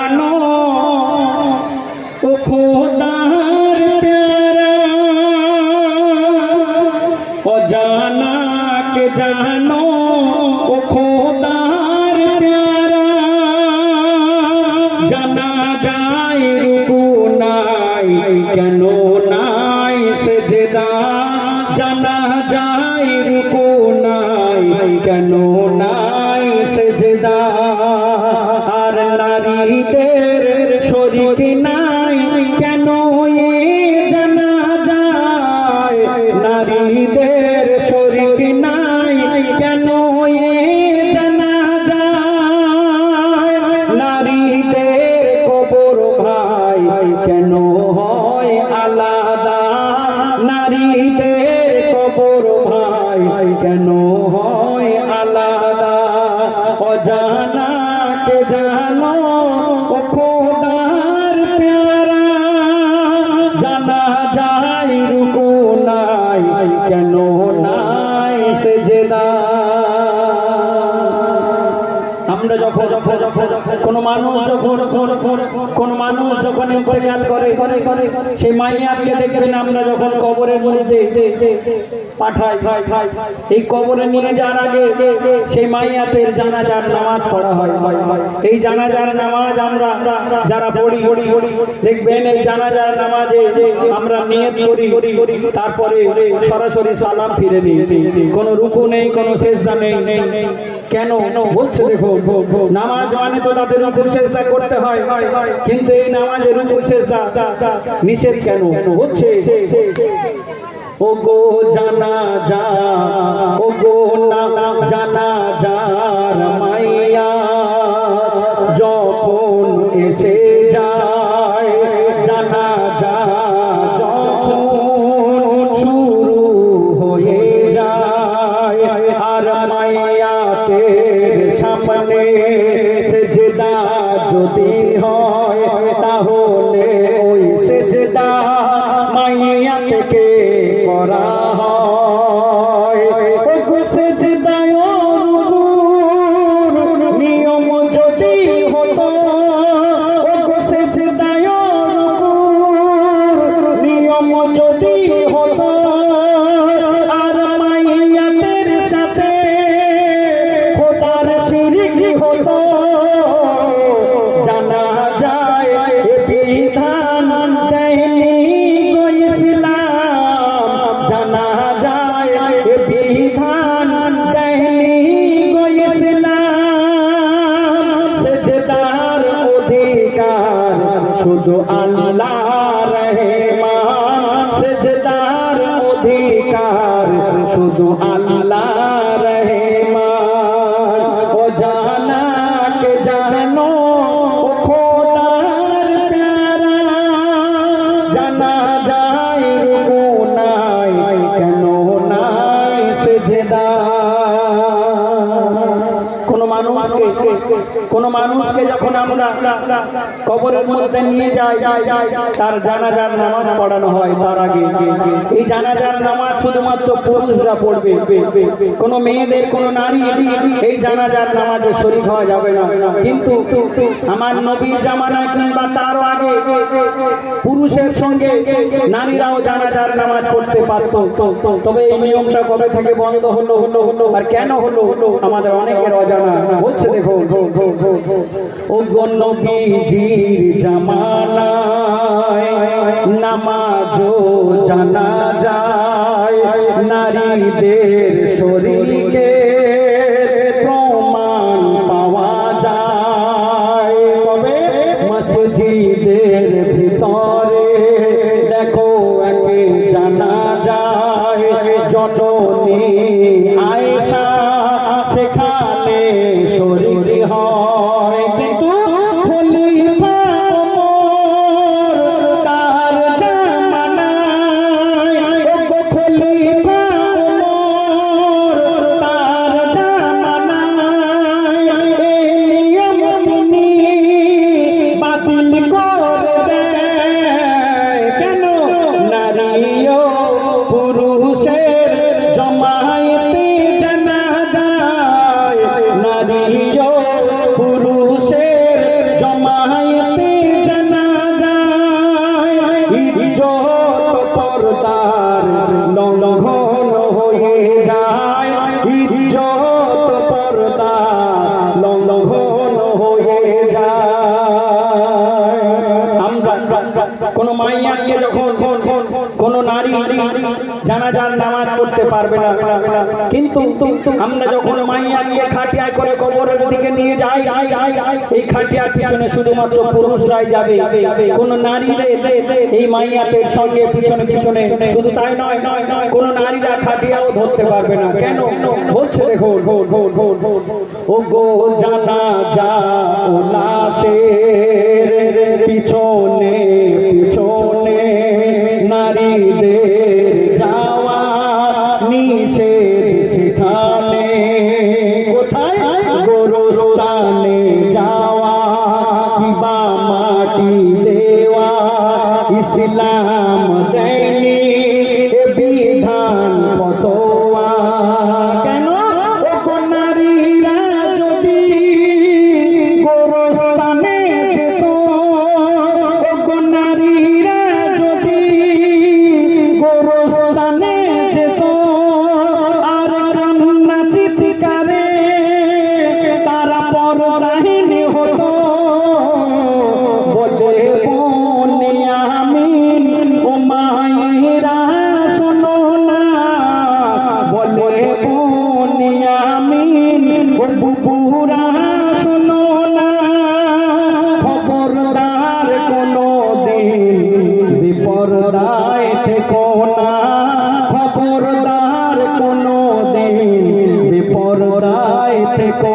জানো কেন আমরা যখন কোন মানুষ যখন কোন মানুষ যখন করে করে, সেই মাইয়াকে দেখবেন আমরা যখন মধ্যে পাঠাই, এই কবরে নিয়ে আগে সেই জানাজার নামাজ পড়া হয়। এই জানাজার নামাজ আমরা যারা পড়ি পড়ি দেখবেন এই জানাজার নামাজে আমরা নিয়ত করি, তারপরে সরাসরি সালাম ফিরে নিই। কোনো রুকু নেই, কোনো শেষদা নেই। কেন বলছে দেখো, নামাজ মানে তো তাদের উপর চেষ্টা করতে হয়। কিন্তু এই নামাজের উপর চেষ্টা নিষেধ কেন? হচ্ছে। ও গো জানা যা, ও গো না জানা যার যদি হয় শুধু আল্লাহ মানুষকে যখন আমরা কবরের মধ্যে নিয়ে যাই, তার জানাজার নামাজ পড়ানো হয় তার আগে। এই জানাজার নামাজ শুধুমাত্র পুরুষরা পড়বে। কোন মেয়েদের, কোন নারী এই জানাজার নামাজে শরীর হওয়া যাবে না। কিন্তু আমার নবীর জামানায় কিংবা তারও আগে পুরুষের সঙ্গে নারীরাও জানাজার নামাজ পড়তে পারত। তবে এই নিয়মটা কবে থেকে বন্ধ হলো হলো হলো, আর কেন হলো হলো, আমাদের অনেকের অজানা। হচ্ছে দেখো, ও গণ্য জামানায় নিয়ে যান জানাজার নামাজ পড়তে পারবে না। কিন্তু আমরা যখন মাইয়াকে খাটিয়ায় করে কবরের দিকে নিয়ে যাই, এই খাটিয়ার পিছনে শুধুমাত্র পুরুষরাই যাবে। কোন নারীদের এই মাইয়াতের সঙ্গে পিছনে পিছনে শুধু তাই নয় নয় নয় কোন নারীরা খাটিয়াও ধরতে পারবে না। কেন? বলছে, দেখো ও গো জানা যা, ও ইসলাম দেয়নি। এ বিধান ফতোয়া। কেন? ও নারীরা যদি গোরস্থানে যেত ও নারীরা যদি গোরস্থানে যেত আর কান্না চিৎকারে তারা পরদাহিনী হতো। বুবুরা শোনো না খবরদার কোনো দিন বিপরদায় থেকো না। খবরদার কোনো দিন বিপরদায় থেকো